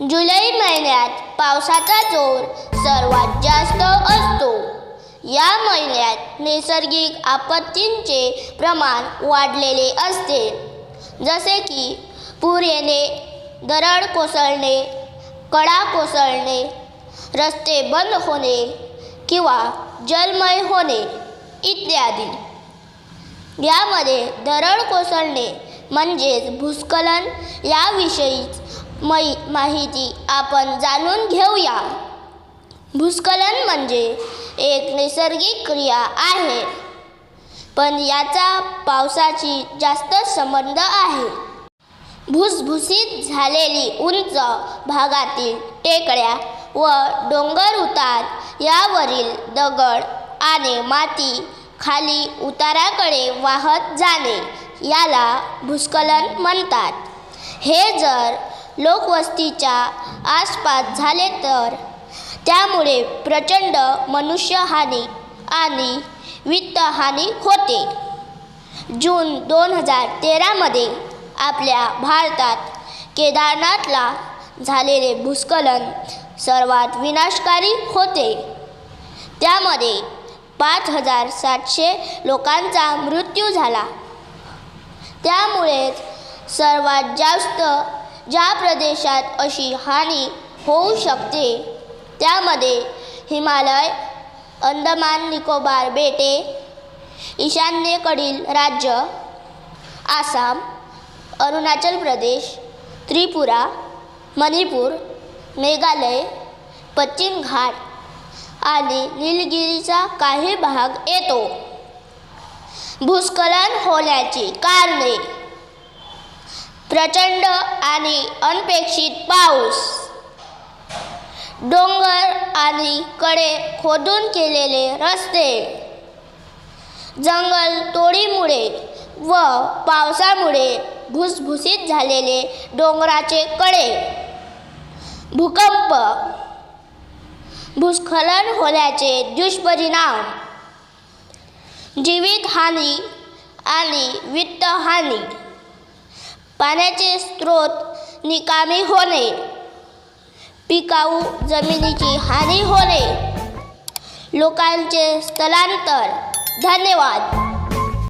जुलै महिन्यात पावसाचा जोर सर्वात जास्त असतो. या महिन्यात नैसर्गिक आपत्तींचे प्रमाण वाढलेले असते. जसे की पूर येणे दरड कोसळणे कडा कोसळणे रस्ते बंद होणे किंवा जलमय होणे इत्यादी. यामध्ये दरड कोसळणे म्हणजेच भूस्खलन याविषयीच मै माहिती आपण जाणून घेऊया. भूस्खलन म्हणजे एक नैसर्गिक क्रिया आहे पण याचा पावसाची जास्त संबंध आहे. भुसभुसीत झालेली उंच भागातील टेकड्या व डोंगर उतार यावरील दगड आणि माती खाली उताराकडे वाहत जाणे याला भूस्खलन म्हणतात. हे जर लोकवस्तीच्या आसपास झाले तर? त्यामुळे प्रचंड मनुष्यहानी आणि वित्तहानी होते. जून दोन हजार तेरामध्ये आपल्या भारतात केदारनाथला झालेले भूस्खलन सर्वात विनाशकारी होते. त्यामध्ये पाच हजार सातशे लोकांचा मृत्यू झाला. त्यामुळेच सर्वात जास्त ज्या प्रदेशात अशी हानी होऊ शकते त्यामध्ये हिमालय अंदमान निकोबार बेटे ईशान्येकडील राज्य आसाम अरुणाचल प्रदेश त्रिपुरा मणिपूर मेघालय पश्चिम घाट आणि निलगिरीचा काही भाग येतो. भूस्खलन होण्याची कारणे प्रचंड आणि अनपेक्षित पाऊस. डोंगर आणि कडे खोदून केलेले रस्ते. जंगल तोडीमुळे व पावसामुळे भुसभुसीत झालेले डोंगराचे कडे. भूकंप. भूस्खलन होण्याचे दुष्परिणाम. जीवितहानी आणि वित्तहानी. पाण्याचे स्रोत निकामी होणे. पिकाऊ जमिनीची हानी होणे. लोकांचे स्थलांतर. धन्यवाद.